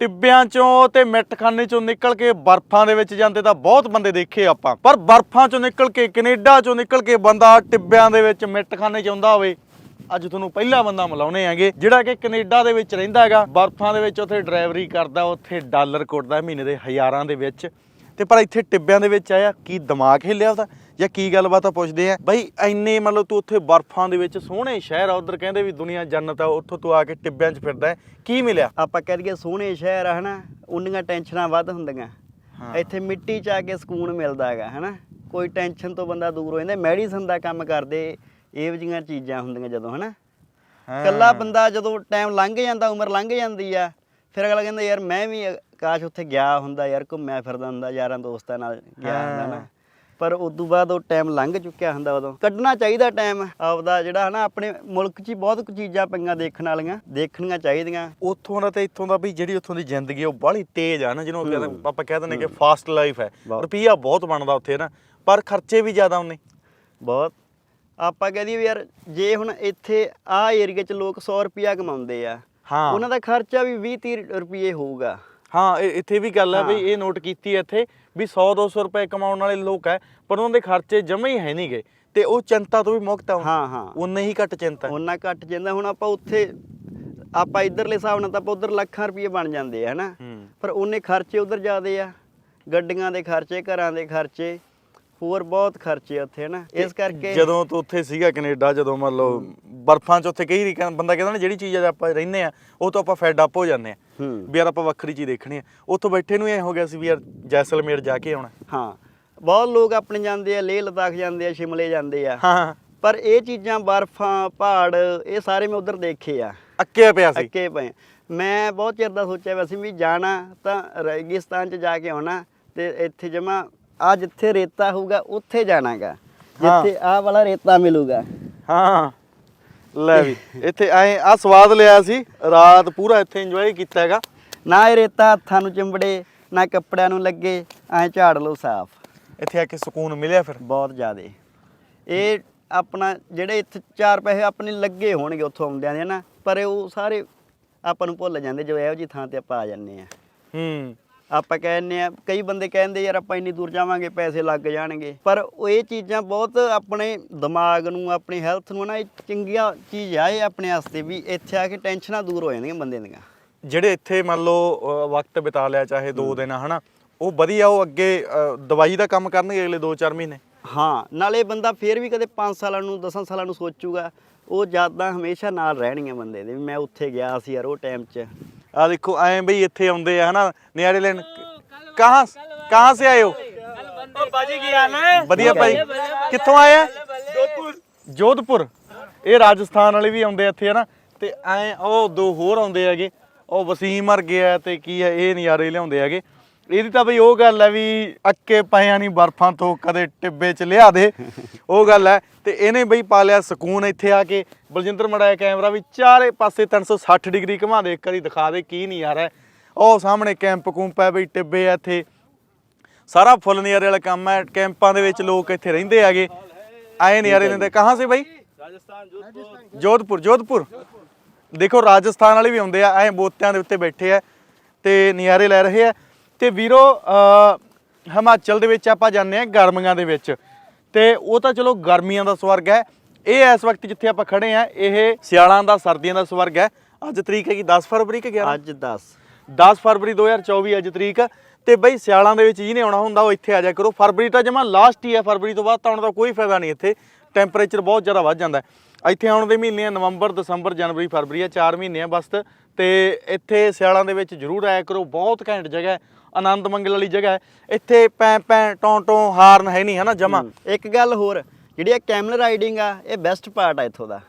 ਟਿੱਬਿਆਂ ਚੋਂ ਤੇ ਮਿੱਟਖਾਨੇ ਚੋਂ ਨਿਕਲ ਕੇ ਬਰਫਾਂ ਦੇ ਵਿੱਚ ਜਾਂਦੇ ਤਾਂ ਬਹੁਤ ਬੰਦੇ ਦੇਖੇ ਆਪਾਂ। ਪਰ ਬਰਫਾਂ ਚੋਂ ਨਿਕਲ ਕੇ, ਕੈਨੇਡਾ ਚੋਂ ਨਿਕਲ ਕੇ ਬੰਦਾ ਟਿੱਬਿਆਂ ਦੇ ਵਿੱਚ ਮਿੱਟਖਾਨੇ ਚ ਆਉਂਦਾ ਹੋਵੇ, ਅੱਜ ਤੁਹਾਨੂੰ ਪਹਿਲਾ ਬੰਦਾ ਮਿਲਾਉਣੇ ਹੈਗੇ ਜਿਹੜਾ ਕਿ ਕੈਨੇਡਾ ਦੇ ਵਿੱਚ ਰਹਿੰਦਾ ਹੈਗਾ। ਬਰਫਾਂ ਦੇ ਵਿੱਚ ਉੱਥੇ ਡਰਾਈਵਰੀ ਕਰਦਾ, ਉੱਥੇ ਡਾਲਰ ਕੁੱਟਦਾ ਮਹੀਨੇ ਦੇ ਹਜ਼ਾਰਾਂ ਦੇ ਵਿੱਚ। ਤੇ ਪਰ ਇੱਥੇ ਟਿੱਬਿਆਂ ਦੇ ਵਿੱਚ ਆਇਆ, ਕੀ ਦਿਮਾਗ ਹਿੱਲਿਆ ਉਹਦਾ? ਜਾਂ ਕੀ ਗੱਲਬਾਤ ਆ ਪੁੱਛਦੇ ਆ? ਬਈ ਐਨੇ ਮਤਲਬ ਤੂੰ ਉੱਥੇ ਬਰਫਾਂ ਦੇ ਵਿੱਚ ਸੋਹਣੇ ਸ਼ਹਿਰ ਆ ਉਧਰ ਕਹਿੰਦੇ ਵੀ ਦੁਨੀਆ ਜੰਨਤ ਆ ਉੱਥੋਂ ਤੂੰ ਆ ਕੇ ਟਿੱਬਿਆਂ 'ਚ ਫਿਰਦਾ। ਕੀ ਮਿਲਿਆ? ਆਪਾਂ ਕਹਿ ਦਈਏ ਸੋਹਣੇ ਸ਼ਹਿਰ ਆ ਹਨਾ? ਉਨੀਆਂ ਟੈਨਸ਼ਨਾਂ ਵੱਧ ਹੁੰਦੀਆਂ। ਇੱਥੇ ਮਿੱਟੀ 'ਚ ਆ ਕੇ ਸਕੂਨ ਮਿਲਦਾ ਹੈਗਾ ਹਨਾ? ਕੋਈ ਟੈਨਸ਼ਨ ਤੋਂ ਬੰਦਾ ਦੂਰ ਹੋ ਜਾਂਦਾ ਮੈਡੀਸਨ ਦਾ ਕੰਮ ਕਰਦੇ ਇਹੋ ਜਿਹੀਆਂ ਚੀਜ਼ਾਂ ਹੁੰਦੀਆਂ ਜਦੋਂ ਹਨਾ? ਇਕੱਲਾ ਬੰਦਾ ਜਦੋਂ ਟਾਈਮ ਲੰਘ ਜਾਂਦਾ ਉਮਰ ਲੰਘ ਜਾਂਦੀ ਆ ਫਿਰ ਅਗਲਾ ਕਹਿੰਦਾ ਯਾਰ ਮੈਂ ਵੀ ਕਾਸ਼ ਉੱਥੇ ਗਿਆ ਹੁੰਦਾ ਯਾਰ ਘੁੰਮਿਆ ਫਿਰਦਾ ਹੁੰਦਾ ਯਾਰਾਂ ਦੋਸਤਾਂ ਨਾਲ ਗਿਆ ਹੁੰਦਾ ਨਾ। ਪਰ ਉਸ ਤੋਂ ਬਾਅਦ ਉਹ ਟਾਈਮ ਲੰਘ ਚੁੱਕਿਆ ਹੁੰਦਾ ਉਦੋਂ। ਕੱਢਣਾ ਚਾਹੀਦਾ ਟਾਈਮ ਆਪਦਾ ਜਿਹੜਾ ਹਨਾ ਆਪਣੇ ਮੁਲਕ 'ਚ ਹੀ ਬਹੁਤ ਕੁ ਚੀਜ਼ਾਂ ਪਈਆਂ ਦੇਖਣ ਵਾਲੀਆਂ ਦੇਖਣੀਆਂ ਚਾਹੀਦੀਆਂ। ਉੱਥੋਂ ਦਾ ਤੇ ਇੱਥੋਂ ਦਾ ਵੀ ਜਿਹੜੀ ਉੱਥੋਂ ਦੀ ਜ਼ਿੰਦਗੀ ਆ, ਉਹ ਬਾਹਲੀ ਤੇਜ਼ ਆ ਨਾ ਜਿਹਨੂੰ ਕਹਿੰਦੇ ਆਪਾਂ ਕਹਿ ਦਿੰਦੇ ਕਿ ਫਾਸਟ ਲਾਈਫ ਹੈ। ਰੁਪਈਆ ਬਹੁਤ ਬਣਦਾ ਉੱਥੇ ਨਾ ਪਰ ਖਰਚੇ ਵੀ ਜ਼ਿਆਦਾ ਉਹਨੇ ਬਹੁਤ। ਆਪਾਂ ਕਹਿ ਦਈਏ ਵੀ ਯਾਰ ਜੇ ਹੁਣ ਇੱਥੇ ਆਹ ਏਰੀਆ 'ਚ ਲੋਕ 100 ਰੁਪਿਆ ਕਮਾਉਂਦੇ ਆ ਹਾਂ। ਉਹਨਾਂ ਦਾ ਖਰਚਾ ਵੀ 20 30 ਰੁਪਏ ਹੋਊਗਾ। ਹਾਂ ਇਹ- ਇੱਥੇ ਵੀ ਗੱਲ ਹੈ ਵੀ ਹਾਂ। ਇਹ ਨੋਟ ਕੀਤੀ ਹੈ ਇੱਥੇ ਵੀ 100 200 ਰੁਪਏ ਕਮਾਉਣ ਵਾਲੇ ਲੋਕ ਹੈ ਪਰ ਉਹਨਾਂ ਦੇ ਖਰਚੇ ਜਮੇ ਹੀ ਹੈ ਨਹੀਂਗੇ ਤੇ ਉਹ ਚਿੰਤਾ ਤੋਂ ਵੀ ਮੁਕਤ ਆ ਹਾਂ ਹਾਂ। ਉਨੇ ਹੀ ਘੱਟ ਚਿੰਤਾ। ਉਹਨਾਂ ਘੱਟ ਜਾਂਦਾ ਹੁਣ ਆਪਾਂ ਉੱਥੇ ਆਪਾਂ ਇਧਰਲੇ ਹਿਸਾਬ ਨਾਲ ਤਾਂ ਆਪਾਂ ਉਧਰ ਲੱਖਾਂ ਰੁਪਏ ਬਣ ਜਾਂਦੇ ਆ ਹਨਾ? ਹੂੰ। ਪਰ ਉਹਨੇ ਖਰਚੇ ਉਧਰ ਜ਼ਿਆਦੇ ਆ। ਗੱਡੀਆਂ ਦੇ ਖਰਚੇ ਘਰਾਂ ਦੇ ਖਰਚੇ। ਹੋਰ ਬਹੁਤ ਖਰਚੇ ਉੱਥੇ ਹਨਾ? ਇਸ ਕਰਕੇ ਜਦੋਂ ਤੂੰ ਉੱਥੇ ਸੀਗਾ ਕੈਨੇਡਾ ਜਦੋਂ ਮੰਨ ਲਓ ਬਰਫਾਂ 'ਚ ਉੱਥੇ ਕਈ ਬੰਦਾ ਕਹਿੰਦਾ ਨਾ ਜਿਹੜੀ ਚੀਜ਼ ਆਪਾਂ ਰਹਿੰਦੇ ਆ ਉਹ ਤੋਂ ਆਪਾਂ ਫੈਡ ਅਪ ਹੋ ਜਾਂਦੇ ਆ। ਵੀ ਯਾਰ ਆਪਾਂ ਵੱਖਰੀ ਚੀਜ਼ ਦੇਖਣੀ ਆ। ਉੱਥੋਂ ਬੈਠੇ ਨੂੰ ਇਹ ਹੋ ਗਿਆ ਸੀ ਵੀ ਯਾਰ ਜੈਸਲਮੇਰ ਜਾ ਕੇ ਆਉਣਾ। ਹਾਂ ਬਹੁਤ ਲੋਕ ਆਪਣੇ ਜਾਂਦੇ ਆ ਲੇਹ ਲਦਾਖ ਜਾਂਦੇ ਆ ਸ਼ਿਮਲੇ ਜਾਂਦੇ ਆ। ਹਾਂ ਪਰ ਇਹ ਚੀਜ਼ਾਂ ਬਰਫਾਂ ਪਹਾੜ ਇਹ ਸਾਰੇ ਮੈਂ ਉਧਰ ਦੇਖੇ ਆ। ਅੱਕਿਆ ਪਿਆ ਸੀ। ਅੱਕੇ ਪਏ। ਮੈਂ ਬਹੁਤ ਚਿਰ ਦਾ ਸੋਚਿਆ ਵੈਸੇ ਵੀ ਜਾਣਾ ਤਾਂ ਰੇਗਿਸਤਾਨ 'ਚ ਜਾ ਕੇ ਆਉਣਾ ਤੇ ਇੱਥੇ ਜਮਾ ਆ ਜਿੱਥੇ ਰੇਤਾ ਹੋਊਗਾ ਉੱਥੇ ਜਾਣਾਗਾ। ਹਾਂ। ਜਿੱਥੇ ਆਹ ਵਾਲਾ ਰੇਤਾ ਮਿਲੂਗਾ। ਹਾਂ। ਲੈ ਵੀ ਇੱਥੇ ਐ ਆ ਸਵਾਦ ਲਿਆ ਸੀ। ਰਾਤ ਪੂਰਾ ਇੱਥੇ ਇੰਜੋਏ ਕੀਤਾ ਹੈਗਾ। ਨਾ ਇਹ ਰੇਤਾ ਹੱਥਾਂ ਨੂੰ ਚਿੰਬੜੇ ਨਾ ਕੱਪੜਿਆਂ ਨੂੰ ਲੱਗੇ ਐ ਝਾੜ ਲਓ ਸਾਫ਼। ਇੱਥੇ ਆ ਕੇ ਸਕੂਨ ਮਿਲਿਆ ਫਿਰ? ਬਹੁਤ ਜ਼ਿਆਦੇ। ਇਹ ਆਪਣਾ ਜਿਹੜੇ ਇੱਥੇ ਚਾਰ ਪੈਸੇ ਆਪਣੇ ਲੱਗੇ ਹੋਣਗੇ ਉੱਥੋਂ ਆਉਂਦਿਆਂ ਦੇ ਨਾ ਪਰ ਉਹ ਸਾਰੇ ਆਪਾਂ ਨੂੰ ਭੁੱਲ ਜਾਂਦੇ ਜਦੋਂ ਇਹੋ ਜੀ ਥਾਂ ਤੇ ਆਪਾਂ ਆ ਜਾਂਦੇ ਆ ਹੂੰ। ਆਪਾਂ ਕਹਿੰਦੇ ਆ ਕਈ ਬੰਦੇ ਕਹਿੰਦੇ ਯਾਰ ਆਪਾਂ ਇੰਨੀ ਦੂਰ ਜਾਵਾਂਗੇ ਪੈਸੇ ਲੱਗ ਜਾਣਗੇ। ਪਰ ਉਹ ਇਹ ਚੀਜ਼ਾਂ ਬਹੁਤ ਆਪਣੇ ਦਿਮਾਗ ਨੂੰ ਆਪਣੀ ਹੈਲਥ ਨੂੰ ਨਾ ਇਹ ਚੰਗੀਆਂ ਚੀਜ਼ ਆ ਇਹ ਆਪਣੇ ਵਾਸਤੇ ਵੀ। ਇੱਥੇ ਆ ਕੇ ਟੈਨਸ਼ਨਾਂ ਦੂਰ ਹੋ ਜਾਂਦੀਆਂ ਬੰਦੇ ਦੀਆਂ। ਜਿਹੜੇ ਇੱਥੇ ਮੰਨ ਲਓ ਵਕਤ ਬਿਤਾ ਲਿਆ ਚਾਹੇ 2 ਦਿਨ ਹਨਾ ਉਹ ਵਧੀਆ ਉਹ ਅੱਗੇ ਦਵਾਈ ਦਾ ਕੰਮ ਕਰਨਗੇ ਅਗਲੇ 2-4 ਮਹੀਨੇ? ਹਾਂ ਨਾਲੇ ਬੰਦਾ ਫੇਰ ਵੀ ਕਦੇ 5 ਸਾਲਾਂ ਨੂੰ 10 ਸਾਲਾਂ ਨੂੰ ਸੋਚੂਗਾ ਉਹ ਯਾਦਾਂ ਹਮੇਸ਼ਾ ਨਾਲ ਰਹਿਣਗੀਆਂ ਬੰਦੇ ਦੇ ਵੀ ਮੈਂ ਉੱਥੇ ਗਿਆ ਸੀ ਯਾਰ ਉਹ ਟਾਈਮ 'ਚ। ਆ ਦੇਖੋ ਐਂ ਬਈ ਇੱਥੇ ਆਉਂਦੇ ਆ ਹਨਾ? ਨਿਆਰੇ ਲੈਣ। ਕਹਾਂ ਕਹਾਂ ਸੇ ਆਏ ਹੋ? ਬਾਜੀ ਕੀ ਹਾਲ ਹੈ? ਵਧੀਆ ਭਾਈ। ਕਿੱਥੋਂ ਆਏ ਆ? ਜੋਧਪੁਰ। ਜੋਧਪੁਰ। ਇਹ ਰਾਜਸਥਾਨ ਵਾਲੇ ਵੀ ਆਉਂਦੇ ਆ ਇੱਥੇ ਹਨਾ? ਤੇ ਐ ਉਹ ਦੋ ਹੋਰ ਆਉਂਦੇ ਹੈਗੇ। ਉਹ ਵਸੀਮ ਮਰ ਗਿਆ ਤੇ ਕੀ ਹੈ ਇਹ ਨਜ਼ਾਰੇ ਲਿਆਉਂਦੇ ਹੈਗੇ। ਇਹਦੀ ਤਾਂ ਬਈ ਉਹ ਗੱਲ ਹੈ ਵੀ ਅੱਕੇ ਪਿਆ ਨਹੀਂ ਬਰਫਾਂ ਤੋਂ ਕਦੇ ਟਿੱਬੇ ਚ ਲਿਆ ਦੇ। ਉਹ ਗੱਲ ਹੈ। ਤੇ ਇਹਨੇ ਬਈ ਪਾ ਲਿਆ ਸਕੂਨ ਇੱਥੇ ਆ ਕੇ। ਬਲਜਿੰਦਰ ਮੜਾਇਆ ਕੈਮਰਾ ਵੀ ਚਾਰੇ ਪਾਸੇ 360 ਡਿਗਰੀ ਘੁਮਾ ਦੇ। ਇੱਕ ਵਾਰੀ ਦਿਖਾ ਦੇ ਕੀ ਨਜ਼ਾਰਾ ਹੈ। ਉਹ ਸਾਹਮਣੇ ਕੈਂਪ ਕੁੰਪ ਹੈ ਬਈ ਟਿੱਬੇ ਆ ਇੱਥੇ। ਸਾਰਾ ਫੁੱਲ ਨਜ਼ਾਰੇ ਵਾਲਾ ਕੰਮ ਹੈ। ਕੈਂਪਾਂ ਦੇ ਵਿੱਚ ਲੋਕ ਇੱਥੇ ਰਹਿੰਦੇ ਹੈਗੇ। ਆਏ ਨਜ਼ਾਰੇ ਲੈਂਦੇ। ਕਹਾਂ ਸੇ ਬਾਈ? ਰਾਜਸਥਾਨ ਜੋਧਪੁਰ। ਜੋਧਪੁਰ ਜੋਧਪੁਰ। ਦੇਖੋ ਰਾਜਸਥਾਨ ਵਾਲੇ ਵੀ ਆਉਂਦੇ ਆ। ਐ ਬੋਤਿਆਂ ਦੇ ਉੱਤੇ ਬੈਠੇ ਆ। ਤੇ ਨਜ਼ਾਰੇ ਲੈ ਰਹੇ ਆ। ਤੇ ਵੀਰੋ ਹਿਮਾਚਲ ਦੇ ਵਿੱਚ ਆਪਾਂ ਜਾਂਦੇ ਆ ਗਰਮੀਆਂ ਦੇ ਵਿੱਚ। ਤੇ ਉਹ ਤਾਂ ਚਲੋ ਗਰਮੀਆਂ ਦਾ ਸਵਰਗ ਹੈ। ਇਹ ਇਸ ਵਕਤ ਜਿੱਥੇ ਆਪਾਂ ਖੜੇ ਆ ਇਹ ਸਿਆਲਾਂ ਦਾ ਸਰਦੀਆਂ ਦਾ ਸਵਰਗ ਹੈ। ਅੱਜ ਤਰੀਕ ਹੈਗੀ 10 ਫਰਵਰੀ ਕਿ 11 ਅੱਜ 10 10 ਫਰਵਰੀ 2024 ਅੱਜ ਤਰੀਕ। ਤੇ ਬਈ ਸਿਆਲਾਂ ਦੇ ਵਿੱਚ ਜਿਹਨੇ ਆਉਣਾ ਹੁੰਦਾ ਉਹ ਇੱਥੇ ਆ ਜਾ ਕਰੋ। ਫਰਵਰੀ ਤਾਂ ਜਮਾ ਲਾਸਟ ਹੀ ਹੈ। ਫਰਵਰੀ ਤੋਂ ਬਾਅਦ ਤਾਂ ਆਉਣ ਦਾ ਕੋਈ ਫਾਇਦਾ ਨਹੀਂ ਇੱਥੇ। ਟੈਂਪਰੇਚਰ ਬਹੁਤ ਜ਼ਿਆਦਾ ਵੱਧ ਜਾਂਦਾ ਹੈ। ਇੱਥੇ ਆਉਣ ਦੇ ਮਹੀਨੇ ਆ ਨਵੰਬਰ ਦਸੰਬਰ ਜਨਵਰੀ ਫਰਵਰੀ ਆ 4 ਮਹੀਨੇ ਆ ਬਸ ਤੇ ਇੱਥੇ ਸਿਆਲਾਂ ਦੇ ਵਿੱਚ ਜ਼ਰੂਰ ਆਇਆ ਕਰੋ ਬਹੁਤ ਘੈਂਟ ਜਗ੍ਹਾ ਹੈ ਆਨੰਦ ਮੰਗਲ ਵਾਲੀ ਜਗ੍ਹਾ ਹੈ। ਇੱਥੇ ਪੈ ਪੈ ਟੋਂ ਟੋਂ ਹਾਰਨ ਹੈ ਨਹੀਂ ਹਨਾ ਜਮਾ? ਇੱਕ ਗੱਲ ਹੋਰ ਜਿਹੜੀ ਇਹ ਕੈਮਲ ਰਾਈਡਿੰਗ ਆ ਇਹ ਬੈਸਟ ਪਾਰਟ ਆ ਇੱਥੋਂ ਦਾ।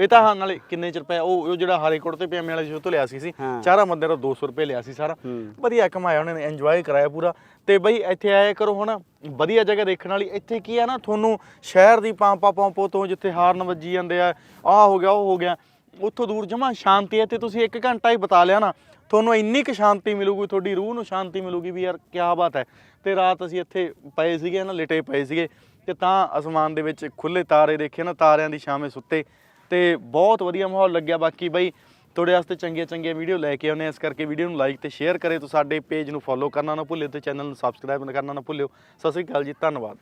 ਇਹ ਤਾਂ ਹਾਂ ਨਾਲੇ ਕਿੰਨੇ ਚ ਰੁਪਏ ਉਹ ਉਹ ਜਿਹੜਾ ਹਾਰੇਕੋਟ ਤੇ ਪਿਆਮੇ ਵਾਲੇ ਸੀ ਉਹ ਤੋਂ ਲਿਆ ਸੀ ਸੀ ਹਾਂ। ਚਾਰਾਂ ਬੰਦੇ ਦਾ 200 ਰੁਪਏ ਲਿਆ ਸੀ ਸਾਰਾ। ਹੂੰ। ਵਧੀਆ ਕਮਾਇਆ ਉਹਨਾਂ ਨੇ ਇੰਜੋਏ ਕਰਾਇਆ ਪੂਰਾ। ਤੇ ਬਈ ਇੱਥੇ ਆਇਆ ਕਰੋ ਹੁਣ ਵਧੀਆ ਜਗ੍ਹਾ ਦੇਖਣ ਵਾਲੀ। ਇੱਥੇ ਕੀ ਆ ਨਾ ਤੁਹਾਨੂੰ ਸ਼ਹਿਰ ਦੀ ਪਾਂਪਾ ਪੌਂਪੋ ਤੋਂ ਜਿੱਥੇ ਹਾਰਨ ਵੱਜੀ ਜਾਂਦੇ ਆ ਆਹ ਹੋ ਗਿਆ ਉਹ ਹੋ ਗਿਆ। ਉੱਥੋਂ ਦੂਰ ਜਮਾ ਸ਼ਾਂਤੀ ਹੈ ਤੇ ਤੁਸੀਂ 1 ਘੰਟਾ ਹੀ ਬਤਾ ਲਿਆ ਨਾ। ਤੁਹਾਨੂੰ ਇੰਨੀ ਕੁ ਸ਼ਾਂਤੀ ਮਿਲੂਗੀ ਤੁਹਾਡੀ ਰੂਹ ਨੂੰ ਸ਼ਾਂਤੀ ਮਿਲੂਗੀ ਵੀ ਯਾਰ ਕੀ ਬਾਤ ਹੈ। ਤੇ ਰਾਤ ਅਸੀਂ ਇੱਥੇ ਪਏ ਸੀਗੇ ਨਾ ਲਿਟੇ ਪਏ ਸੀਗੇ। ਤੇ ਤਾਂ ਅਸਮਾਨ ਦੇ ਵਿੱਚ ਖੁੱਲੇ ਤਾਰੇ ਦੇਖੇ ਨਾ ਤਾਰਿਆਂ ਦੀ ਛਾਵੇਂ ਸੁੱਤੇ। ਤੇ ਬਹੁਤ ਵਧੀਆ ਮਾਹੌਲ ਲੱਗਿਆ। ਬਾਕੀ ਬਈ ਤੁਹਾਡੇ ਵਾਸਤੇ ਚੰਗੀਆਂ ਚੰਗੀਆਂ ਵੀਡੀਓ ਲੈ ਕੇ ਆਉਂਦੇ ਹਾਂ। ਇਸ ਕਰਕੇ ਵੀਡੀਓ ਨੂੰ ਲਾਈਕ ਤੇ ਸ਼ੇਅਰ ਕਰੇ ਤੇ ਸਾਡੇ ਪੇਜ ਨੂੰ ਫੋਲੋ ਕਰਨਾ ਨਾ ਭੁੱਲਿਓ ਤੇ ਚੈਨਲ ਨੂੰ ਸਬਸਕ੍ਰਾਈਬ ਕਰਨਾ ਨਾ ਭੁੱਲਿਓ। ਸਤਿ ਸ੍ਰੀ ਅਕਾਲ ਜੀ, ਧੰਨਵਾਦ।